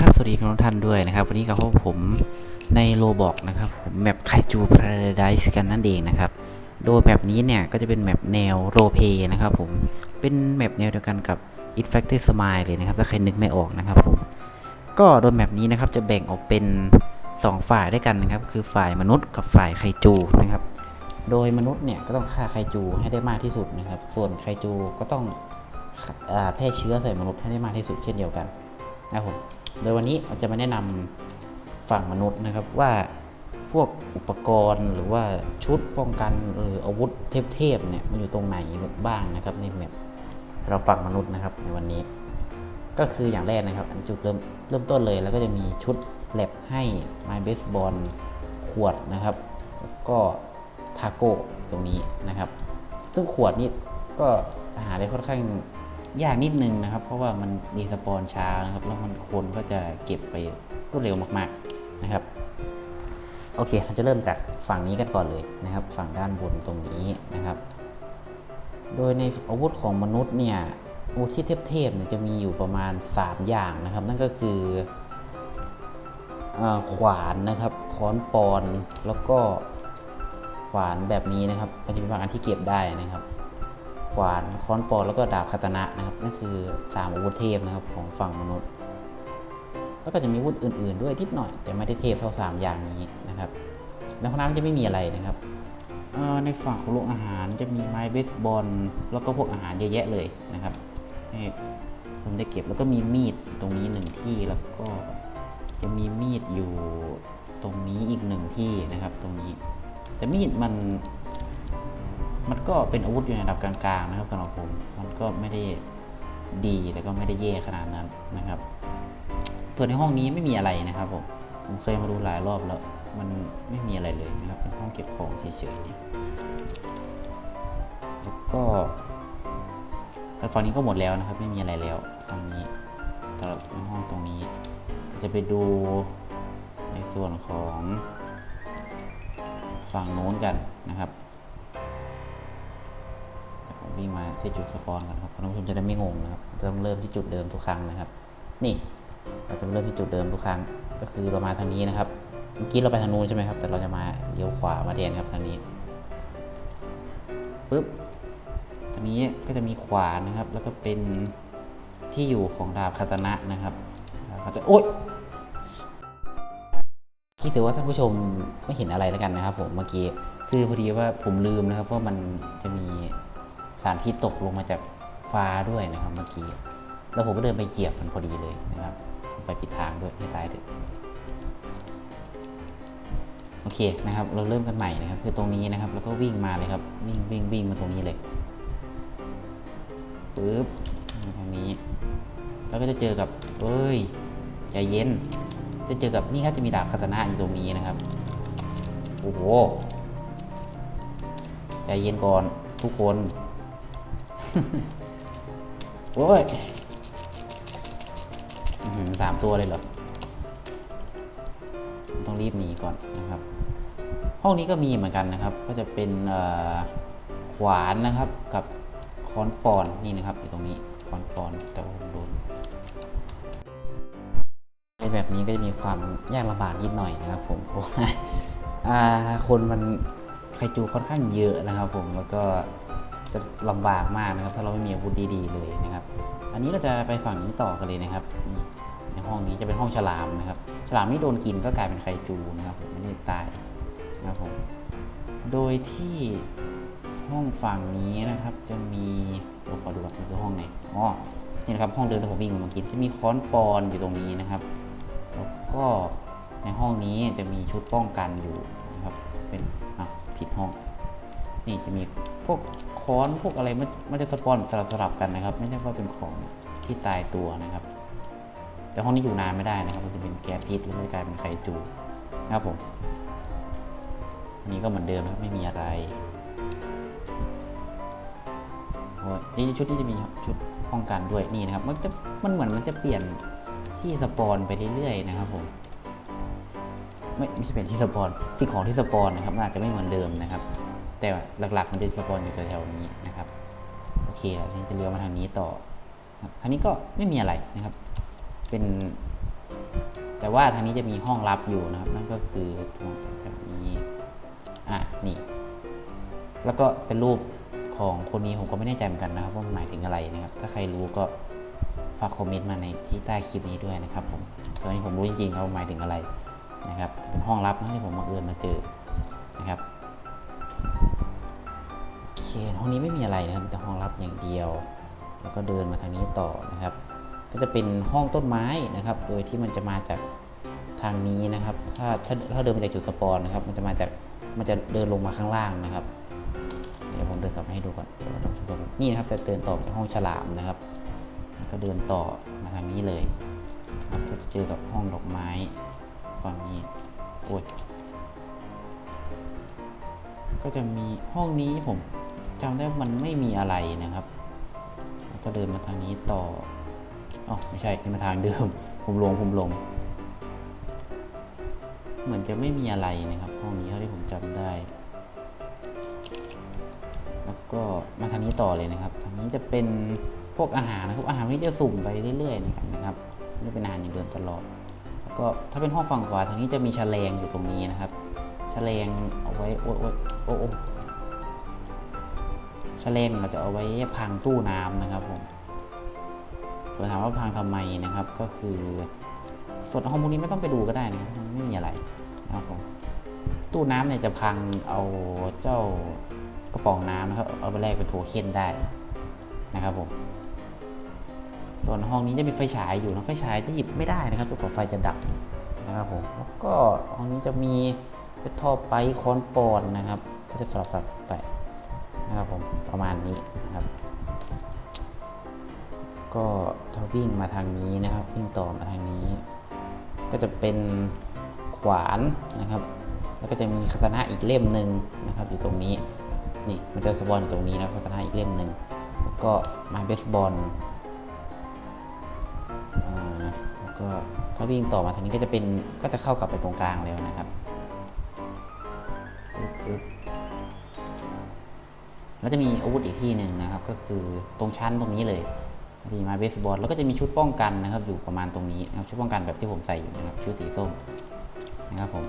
ครับสวัสดีทุกท่านด้วยนะครับ วันนี้กับพวกผมในโลบอกนะครับผมแมปไคจูพาราไดส์กันนั่นเองนะครับ โดยแมปนี้เนี่ยก็จะเป็นแมปแนวโรเพนะครับผมเป็นแมปแนวเดียวกันกับ It Factor Smile เลยนะครับถ้าใครนึกไม่ออกนะครับผมก็โดยแมปนี้นะครับจะแบ่งออกเป็น 2 ฝ่ายด้วยกันนะครับ คือฝ่ายมนุษย์กับฝ่ายไคจูนะครับ โดยมนุษย์เนี่ยก็ต้องฆ่าไคจูให้ได้มากที่สุดนะครับ ส่วนไคจูก็ต้องแพร่เชื้อใส่มนุษย์ให้ได้มากที่สุดเช่นเดียวกันนะครับผม โดยวันนี้เราจะมาแนะนำฝั่งมนุษย์นะครับว่าพวกอุปกรณ์หรือว่าชุดป้องกันหรืออาวุธเทพๆเนี่ยมันอยู่ตรงไหนบ้างนะครับในแมปสำหรับฝั่งมนุษย์นะครับในวันนี้ ก็คืออย่างแรกนะครับอันจุดเริ่มเริ่มต้นเลย แล้วก็จะมีชุดแลบให้ไม้เบสบอลขวดนะครับ ก็ทาโก้ตรงนี้นะครับ ซึ่งขวดนี่ก็หาได้ค่อนข้าง ยากนิดนึงนะครับ เพราะว่ามันรีสปอนช้านะครับ แล้วมันคนก็จะเก็บไปรวดเร็วมากๆนะครับ โอเคเราจะเริ่มจากฝั่งนี้กันก่อนเลยนะครับ ฝั่งด้านบนตรงนี้นะครับ โดยในอาวุธของมนุษย์เนี่ยอาวุธที่เทพๆเนี่ยจะมีอยู่ประมาณ 3 อย่างนะครับ นั่นก็คืออขวานนะครับค้อนปอนแล้วก็ขวานแบบนี้นะครับมันจะมีบางอันที่เก็บได้นะครับ ขวานค้อนปอนแล้วก็ดาบคาตนะนะครับนั่นคือสามอาวุธเทพนะครับของฝั่งมนุษย์ แล้วก็จะมีอาวุธอื่น ๆ ด้วยนิดหน่อย แต่ไม่ได้เทพเท่าสามอย่างนี้นะครับในห้องน้ำจะไม่มีอะไรนะครับในฝั่งของโรงอาหารจะมีไม้เบสบอลแล้วก็พวกอาหารเยอะแยะเลยนะครับผมได้เก็บแล้วก็มีมีดตรงนี้หนึ่งที่แล้วก็จะมีมีดอยู่ตรงนี้อีกหนึ่งที่นะครับ ตรงนี้ แต่มีดมัน มันก็เป็นอาวุธอยู่ในระดับกลางๆนะครับสำหรับผม มันก็ไม่ได้ดีแต่ก็ไม่ได้แย่ขนาดนั้นนะครับ ส่วนในห้องนี้ไม่มีอะไรนะครับผม ผมเคยมาดูหลายรอบแล้ว มันไม่มีอะไรเลยนะครับ เป็นห้องเก็บของเฉยๆเนี่ยแล้วก็แต่ฝั่งนี้ก็หมดแล้วนะครับ ไม่มีอะไรแล้วฝั่งนี้สำหรับห้องตรงนี้ จะไปดูในส่วนของฝั่งโน้นกันนะครับ วิ่งมาที่จุดสปอนก่อนครับท่านผู้ชมจะได้ไม่งงนะครับจะต้องเริ่มที่จุดเดิมทุกครั้งนะครับ นี่เราจะเริ่มที่จุดเดิมทุกครั้งก็คือประมาณทางนี้นะครับ เมื่อกี้เราไปทางนู้นใช่ไหมครับ แต่เราจะมาเลี้ยวขวามาแทนครับทางนี้ปึ๊บทางนี้ก็จะมีขวานนะครับ แล้วก็เป็นที่อยู่ของดาบคาตนะนะครับดาบคาตนะโอ๊ยคิดถือว่าท่านผู้ชมไม่เห็นอะไรแล้วกันนะครับ ผมเมื่อกี้คือพอดีว่าผมลืมนะครับว่ามันจะมี สารพิษตกลงมาจากฟ้าด้วยนะครับเมื่อกี้ แล้วผมก็เดินไปเหยียบมันพอดีเลยนะครับ ไปปิดทางด้วยให้ตายเถอะโอเคนะครับ เราเริ่มกันใหม่นะครับ คือตรงนี้นะครับ แล้วก็วิ่งมาเลยครับ วิ่งวิ่งวิ่งมาตรงนี้เลยปึ๊บมาทางนี้ แล้วก็จะเจอกับเอ้ยใจเย็น จะเจอกับนี่ครับจะมีดาบคาตนะอยู่ตรงนี้นะครับ โอ้โห ใจเย็นก่อนทุกคน โอ้ยสามตัวเลยเหรอ ต้องรีบหนีก่อนนะครับ ห้องนี้ก็มีเหมือนกันนะครับ ก็จะเป็นขวานนะครับกับค้อนปอนนี่นะครับอยู่ตรงนี้ค้อนปอนแต่ว่าผมโดนในแบบนี้ก็จะมีความยากลำบากนิดหน่อยนะครับผมเพราะว่าคนมันไคจูค่อนข้างเยอะนะครับผมแล้วก็ จะลำบากมากนะครับ ถ้าเราไม่มีอาวุธดีๆเลยนะครับ อันนี้เราจะไปฝั่งนี้ต่อกันเลยนะครับนี่ในห้องนี้จะเป็นห้องฉลามนะครับ ฉลามนี่โดนกินก็กลายเป็นไคจูนะครับผมไม่ได้ตายนะครับผมโดยที่ห้องฝั่งนี้นะครับ จะมีเราขอดูก่อนมันคือห้องไหนอ๋อนี่นะครับห้องเดิมที่ผมวิ่งมากี้จะมีค้อนปอนอยู่ตรงนี้นะครับ แล้วก็ในห้องนี้จะมีชุดป้องกันอยู่นะครับ เป็นอะผิดห้อง นี่จะมีพวก ค้อนพวกอะไรมันมันจะสปอนสลับสลับกันนะครับ ไม่ใช่ว่าเป็นของที่ตายตัวนะครับ แต่ห้องนี้อยู่นานไม่ได้นะครับ มันจะเป็นแก๊สพิษหรือมันจะกลายเป็นไคจูนะครับผมนนี้ก็เหมือนเดิมนะครับไม่มีอะไรโอ้ยนี่ชุดนี้จะมีชุดป้องกันด้วยนี่นะครับ มันจะมันเหมือนมันจะเปลี่ยนที่สปอนไปเรื่อยๆนะครับผมไม่ไม่ใช่เป็นที่สปอนสิ่งของที่สปอนนะครับมันอาจจะไม่เหมือนเดิมนะครับ แต่หลักๆ มันจะสปอนอยู่แถวๆนี้นะครับ โอเคแล้วนี้จะเลี้ยวมาทางนี้ต่อครับทางนี้ก็ไม่มีอะไรนะครับ เป็น แต่ว่าทางนี้จะมีห้องลับอยู่นะครับ นั่นก็คือตรงแบบนี้อะนี่ แล้วก็เป็นรูปของคนนี้ผมก็ไม่แน่ใจเหมือนกันนะครับว่ามันหมายถึงอะไรนะครับ ถ้าใครรู้ก็ฝากคอมเมนต์มาในที่ใต้คลิปนี้ด้วยนะครับผมตอนนี้ผมรู้จริงๆครับว่าหมายถึงอะไรนะครับ เป็นห้องลับที่ผมมาเอิญมาเจอนะครับ เคห้องนี้ไม่มีอะไรนะครับแต่ห้องลับอย่างเดียว แล้วก็เดินมาทางนี้ต่อนะครับ ก็จะเป็นห้องต้นไม้นะครับ โดยที่มันจะมาจากทางนี้นะครับ ถ้าถ้าถ้าเดินมาจากจุดสปอนนะครับ มันจะมาจากมันจะเดินลงมาข้างล่างนะครับ เดี๋ยวผมเดินกลับมาให้ดูก่อนนี่นะครับจะเดินต่อจากห้องฉลามนะครับแล้วก็เดินต่อมาทางนี้เลยครับก็จะเจอกับห้องดอกไม้ฝั่งนี้โอ้ยก็จะมีห้องนี้ผม จำได้ว่ามันไม่มีอะไรนะครับ ก็เดินมาทางนี้ต่ออ๋อไม่ใช่นี่มาทางเดิม ผมลงผมลงเหมือนจะไม่มีอะไรนะครับ ห้องนี้เท่าที่ผมจำได้ แล้วก็มาทางนี้ต่อเลยนะครับทางนี้จะเป็นพวกอาหารนะครับ อาหารที่จะสุ่มไปเรื่อยๆนะครับนะครับนี่เป็นอาหารอย่างเดิมตลอด แล้วก็ถ้าเป็นห้องฝั่งขวาทางนี้จะมีแฉลงอยู่ตรงนี้นะครับแฉลงเอาไว้โอ้โอ้โอ้โอ้ แฉลงเราจะเอาไว้พังตู้น้ำนะครับผมส่วนถามว่าพังทำไมนะครับ ก็คือส่วนห้องพวกนี้ไม่ต้องไปดูก็ได้นะไม่มีอะไรนะครับผมตู้น้ำเนี่ยจะพังเอาเจ้ากระป๋องน้ำนะครับ เอาไปแลกเป็นโทเค็นได้นะครับผมส่วนห้องนี้จะมีไฟฉายอยู่นะไฟฉายจะหยิบไม่ได้นะครับจนกว่าไฟจะดับนะครับผมแล้วก็ห้องนี้จะมีเป็นท่อไปคอนปอนนะครับ ก็จะสลับสับไป นะครับผมประมาณนี้นะครับ ก็ถ้าวิ่งมาทางนี้นะครับ วิ่งต่อมาทางนี้ ก็จะเป็นขวานนะครับ แล้วก็จะมีคาตานะอีกเล่มหนึ่งนะครับ อยู่ตรงนี้นี่มันจะสปอนอยู่ตรงนี้นะคาตานะอีกเล่มหนึ่งแล้วก็ม้เบสบอลแล้วก็ถ้าวิ่งต่อมาทางนี้ก็จะเป็นก็จะเข้ากลับไปตรงกลางแล้วนะครับ แล้วจะมีอาวุธอีกที่หนึ่งนะครับ ก็คือตรงชั้นตรงนี้เลยมีไม้เบสบอลแล้วก็จะมีชุดป้องกันนะครับ อยู่ประมาณตรงนี้นะครับชุดป้องกันแบบที่ผมใส่อยู่นะครับชุดสีส้มนะครับผม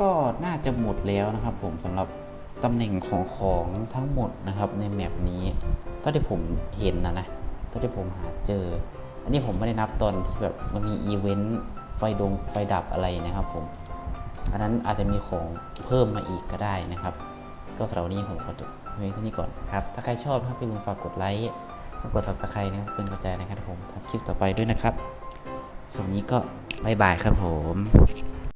ก็น่าจะหมดแล้วนะครับ ผมสำหรับตำแหน่งของของทั้งหมดนะครับ ในแมปนี้เท่าที่ผมเห็นนะนะเท่าที่ผมหาเจอ อันนี้ผมไม่ได้นับตอนที่แบบมันมีอีเวนต์ไฟดงไฟดับอะไรนะครับผม อันนั้นอาจจะมีของเพิ่มมาอีกก็ได้นะครับ ก็สำหรับวันนี้ผมขอจบไว้ที่นี่ก่อนครับ ถ้าใครชอบครับอย่าลืมฝากกดไลค์กด subscribe นะครับเป็นกำลังใจนะครับผมทำคลิปต่อไปด้วยนะครับส่วนนี้ก็บายบายครับผม